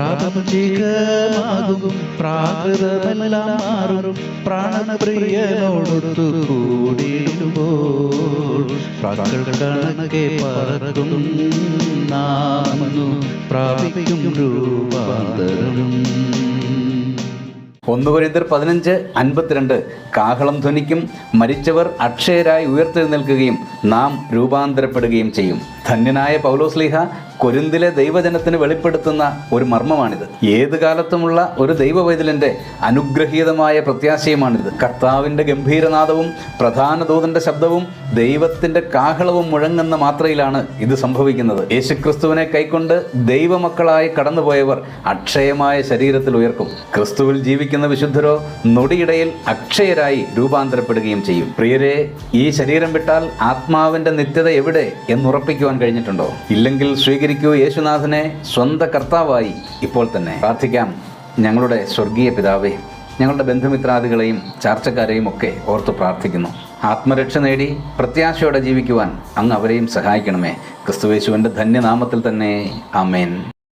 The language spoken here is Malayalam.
പ്രാപഞ്ചികമാകും പറക്കും പ്രാപിക്കും രൂപാന്തരം. ഒന്ന് കൊരിന്തർ പതിനഞ്ച് അൻപത്തിരണ്ട്. കാഹളം ധ്വനിക്കും മരിച്ചവർ അക്ഷയരായി ഉയർത്തെഴുന്നേൽക്കുകയും നാം രൂപാന്തരപ്പെടുകയും ചെയ്യും. ധന്യനായ പൗലോസ്ലിഹ കൊരിന്തിലെ ദൈവജനത്തിന് വെളിപ്പെടുത്തുന്ന ഒരു മർമ്മമാണിത്. ഏത് കാലത്തുമുള്ള ഒരു ദൈവവൈതലിന്റെ അനുഗ്രഹീതമായ പ്രത്യാശയുമാണിത്. കർത്താവിന്റെ ഗംഭീരനാദവും പ്രധാന ദൂതന്റെ ശബ്ദവും ദൈവത്തിന്റെ കാഹളവും മുഴങ്ങുന്ന മാത്രയിലാണ് ഇത് സംഭവിക്കുന്നത്. യേശുക്രിസ്തുവിനെ കൈക്കൊണ്ട് ദൈവമക്കളായി കടന്നുപോയവർ അക്ഷയമായ ശരീരത്തിൽ ഉയർക്കും. ക്രിസ്തുവിൽ ജീവിക്കുന്ന വിശുദ്ധരോ നൊടിയിടയിൽ അക്ഷയരായി രൂപാന്തരപ്പെടുകയും ചെയ്യും. പ്രിയരെ ഈ ശരീരം വിട്ടാൽ ആത്മാവിന്റെ നിത്യത എവിടെ എന്നുറപ്പിക്കുവാൻ കഴിഞ്ഞിട്ടുണ്ടോ? ഇല്ലെങ്കിൽ സ്വീകരിക്കൂ യേശുനാഥനെ സ്വന്തം കർത്താവായി ഇപ്പോൾ തന്നെ. പ്രാർത്ഥിക്കാം. ഞങ്ങളുടെ സ്വർഗീയ പിതാവേ ഞങ്ങളുടെ ബന്ധുമിത്രാദികളെയും ചാർച്ചക്കാരെയും ഒക്കെ ഓർത്ത് പ്രാർത്ഥിക്കുന്നു. ആത്മരക്ഷ നേടി പ്രത്യാശയോടെ ജീവിക്കുവാൻ അങ്ങ് അവരെയും സഹായിക്കണമേ. ക്രിസ്തുവേശുവിന്റെ ധന്യനാമത്തിൽ തന്നെ. ആമേൻ.